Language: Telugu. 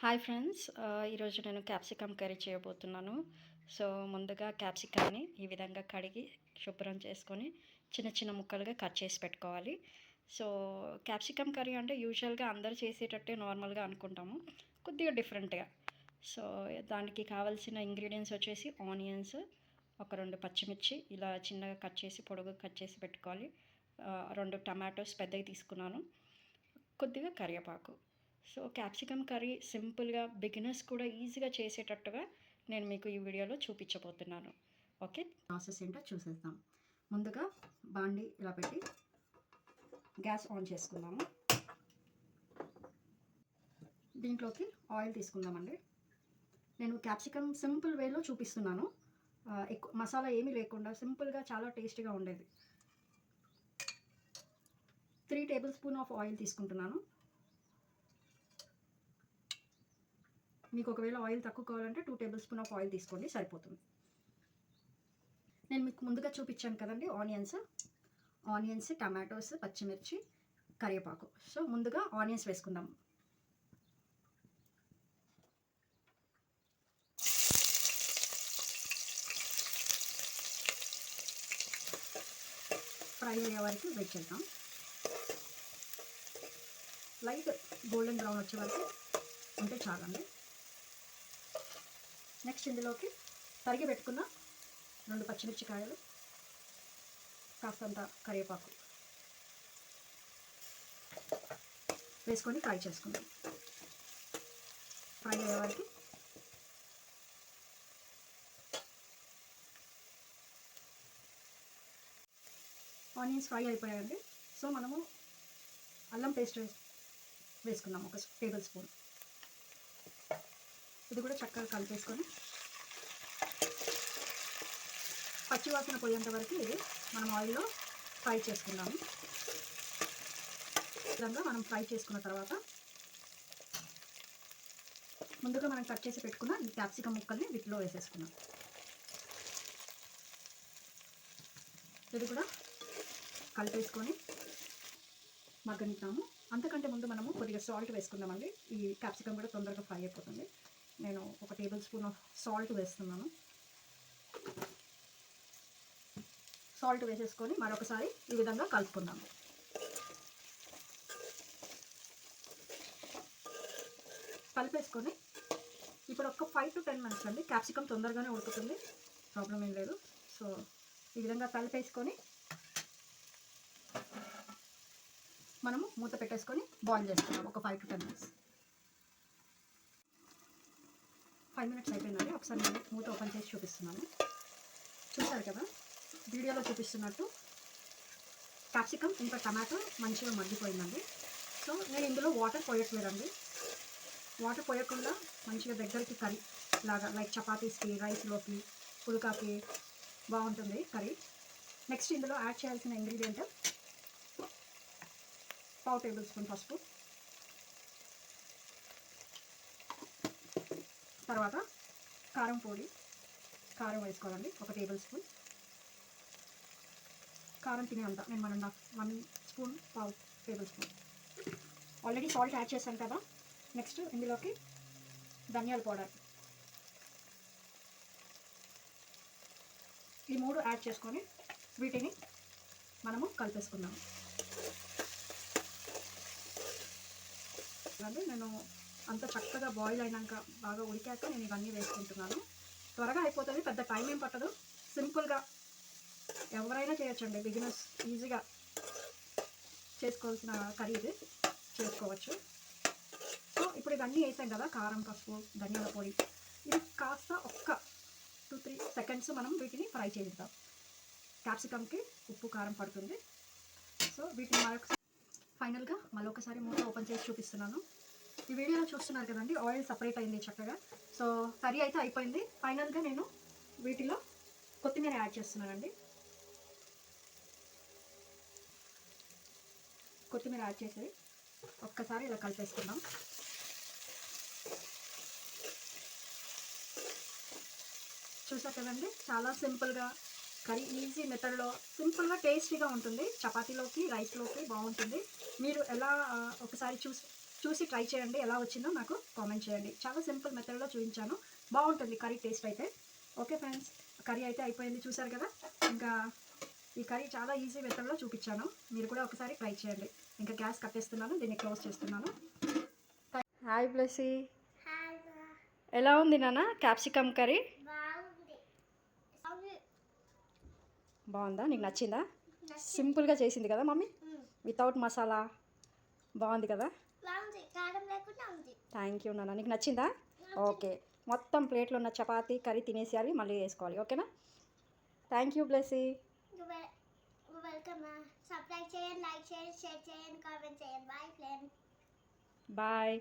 Hi friends. ఈరోజు నేను క్యాప్సికమ్ కర్రీ చేయబోతున్నాను. సో ముందుగా క్యాప్సికమ్ని ఈ విధంగా కడిగి శుభ్రం చేసుకొని చిన్న చిన్న ముక్కలుగా కట్ చేసి పెట్టుకోవాలి. సో క్యాప్సికమ్ కర్రీ అంటే యూజువల్గా అందరు చేసేటట్టే నార్మల్గా అనుకుంటాము. కొద్దిగా డిఫరెంట్గా. సో దానికి కావాల్సిన ఇంగ్రీడియంట్స్ వచ్చేసి ఆనియన్స్ ఒక రెండు పచ్చిమిర్చి ఇలా చిన్నగా కట్ చేసి పొడుగు కట్ చేసి పెట్టుకోవాలి. రెండు టమాటోస్ పెద్దవి తీసుకున్నాను. కొద్దిగా కరివేపాకు. సో క్యాప్సికమ్ కర్రీ సింపుల్గా బిగినర్స్ కూడా ఈజీగా చేసేటట్టుగా నేను మీకు ఈ వీడియోలో చూపించబోతున్నాను. ఓకే? ప్రాసెస్ ఏంటో చూసేద్దాం. ముందుగా బాండి ఇలా పెట్టి గ్యాస్ ఆన్ చేసుకుందాము. దీంట్లోకి ఆయిల్ తీసుకుందామండి. నేను క్యాప్సికమ్ సింపుల్ వేలో చూపిస్తున్నాను. ఎక్కువ మసాలా ఏమీ లేకుండా సింపుల్గా చాలా టేస్టీగా ఉండేది. Three tablespoon of oil తీసుకుంటున్నాను. మీకు ఒకవేళ ఆయిల్ తక్కువ కావాలంటే two tablespoon of oil తీసుకోండి సరిపోతుంది. నేను మీకు ముందుగా చూపించాను కదండి ఆనియన్స్. ఆనియన్స్ టమాటోస్ పచ్చిమిర్చి కరివేపాకు. సో ముందుగా ఆనియన్స్ వేసుకుందాం. ఫ్రై అయ్యే వరకు వెయిట్ చేద్దాం. లైట్ గోల్డెన్ బ్రౌన్ వచ్చే వరకు ఉంటే చాలండి. నెక్స్ట్ ఇందులోకి తరిగి పెట్టుకున్న రెండు పచ్చిమిర్చికాయలు కాస్తంత కరివేపాకు వేసుకొని ఫ్రై చేసుకుందాం. ఫ్రై అయ్యే వరకు ఆనియన్స్ ఫ్రై అయిపోయాయండి. సో మనము అల్లం పేస్ట్ వేసి ఒక టేబుల్ స్పూన్. ఇది కూడా చక్కగా కలిపేసుకొని పచ్చివాసన పోయేంత వరకు మనం ఆయిల్లో ఫ్రై చేసుకున్నాము విధంగా మనం ఫ్రై చేసుకున్న తర్వాత ముందుగా మనం కట్ చేసి పెట్టుకున్న ఈ క్యాప్సికమ్ ముక్కల్ని వీటిలో వేసేసుకున్నాం ఇది కూడా కలిపేసుకొని మగ్గనిద్దాము. అంతకంటే ముందు మనము కొద్దిగా సాల్ట్ వేసుకుందామండి. ఈ క్యాప్సికమ్ కూడా తొందరగా ఫ్రై అయిపోతుంది. నేను ఒక టేబుల్ స్పూన్ ఆఫ్ సాల్ట్ వేస్తున్నాను. సాల్ట్ వేసేసుకొని మరొకసారి ఈ విధంగా కలుపుకుందాము. కలిపేసుకొని ఇప్పుడు ఒక ఫైవ్ టు టెన్ మినిట్స్ అండి. క్యాప్సికమ్ తొందరగానే ఉడుకుతుంది. ప్రాబ్లం ఏం లేదు. సో ఈ విధంగా కలిపేసుకొని మనము మూత పెట్టేసుకొని బాయిల్ చేస్తున్నాం ఒక five to ten minutes five minutes అయిపోయిందండి. ఒకసారి నేను మూత ఓపెన్ చేసి చూపిస్తున్నాను. చూసారు కదా? వీడియోలో చూపిస్తున్నట్టు క్యాప్సికమ్ ఇంకా టమాటో మంచిగా మగ్గిపోయిందండి. సో నేను ఇందులో వాటర్ పోయట్లేదండి. వాటర్ పోయకుండా మంచిగా దగ్గరికి కర్రీ లాగా లైక్ చపాతీస్కి రైస్లోకి పుల్కాకి బాగుంటుంది కర్రీ. నెక్స్ట్ ఇందులో యాడ్ చేయాల్సిన ఇంగ్రీడియంట్ పావు టేబుల్ స్పూన్ పసుపు. తర్వాత కారం పొడి కారం వేసుకోవాలండి ఒక టేబుల్ స్పూన్. కారం తినేంత నేను మన వన్ స్పూన్ పావు tablespoon. Already salt add చేశాను కదా నెక్స్ట్ ఇందులోకి ధనియాల పౌడర్. ఈ మూడు యాడ్ చేసుకొని వీటిని మనము కలిపేసుకున్నాము నేను అంత చక్కగా బాయిల్ అయినాక బాగా ఉడికాక నేను ఇవన్నీ వేసుకుంటున్నాను. త్వరగా అయిపోతుంది పెద్ద టైం ఏం పట్టదు. సింపుల్గా ఎవరైనా చేయొచ్చండి బిగినర్స్ ఈజీగా చేసుకోవాల్సిన కర్రీ ఇది. చేసుకోవచ్చు. సో ఇప్పుడు ఇవన్నీ వేసాం కదా కారం పసుపు ధనియాల పొడి. ఇది కాస్త ఒక్క టూ త్రీ సెకండ్స్ మనం వీటిని ఫ్రై చేద్దాం క్యాప్సికమ్కి ఉప్పు కారం పడుతుంది. సో వీటిని మరొక ఫైనల్గా మళ్ళీ ఒకసారి మూత ఓపెన్ చేసి చూపిస్తున్నాను. ఈ వీడియోలో చూస్తున్నారు కదండి ఆయిల్ సపరేట్ అయింది చక్కగా. సో కర్రీ అయితే అయిపోయింది. ఫైనల్గా నేను వీటిలో కొత్తిమీర యాడ్ చేస్తున్నానండి. కొత్తిమీర యాడ్ చేసి ఒక్కసారి ఇలా కలిపేసుకుందాం. చూసారు కదండి చాలా సింపుల్గా కర్రీ ఈజీ మెథడ్లో సింపుల్గా టేస్టీగా ఉంటుంది. చపాతీలోకి రైస్లోకి బాగుంటుంది. మీరు ఎలా ఒకసారి చూసి చూసి ట్రై చేయండి ఎలా వచ్చిందో నాకు కామెంట్ చేయండి. చాలా సింపుల్ మెథడ్లో చూపించాను. బాగుంటుంది కర్రీ టేస్ట్ అయితే. ఓకే ఫ్రెండ్స్ కర్రీ అయితే అయిపోయింది చూసారు కదా? ఇంకా ఈ కర్రీ చాలా ఈజీ మెథడ్లో చూపించాను. మీరు కూడా ఒకసారి ట్రై చేయండి. ఇంకా గ్యాస్ కట్టేస్తున్నాను దీన్ని క్లోజ్ చేస్తున్నాను. Hi Blessy. ఎలా ఉంది నాన్న క్యాప్సికమ్ కర్రీ? బాగుందా? నీకు నచ్చిందా? సింపుల్గా చేసింది కదా మమ్మీ? వితౌట్ మసాలా? బాగుంది కదా? థ్యాంక్ యూ నాన్న. నీకు నచ్చిందా? ఓకే మొత్తం ప్లేట్లో ఉన్న చపాతీ కర్రీ తినేసేయాలి మళ్ళీ వేసుకోవాలి. ఓకేనా thank you Blessy welcome subscribe చేయండి లైక్ చేయండి షేర్ చేయండి కామెంట్ చేయండి. Bye friend bye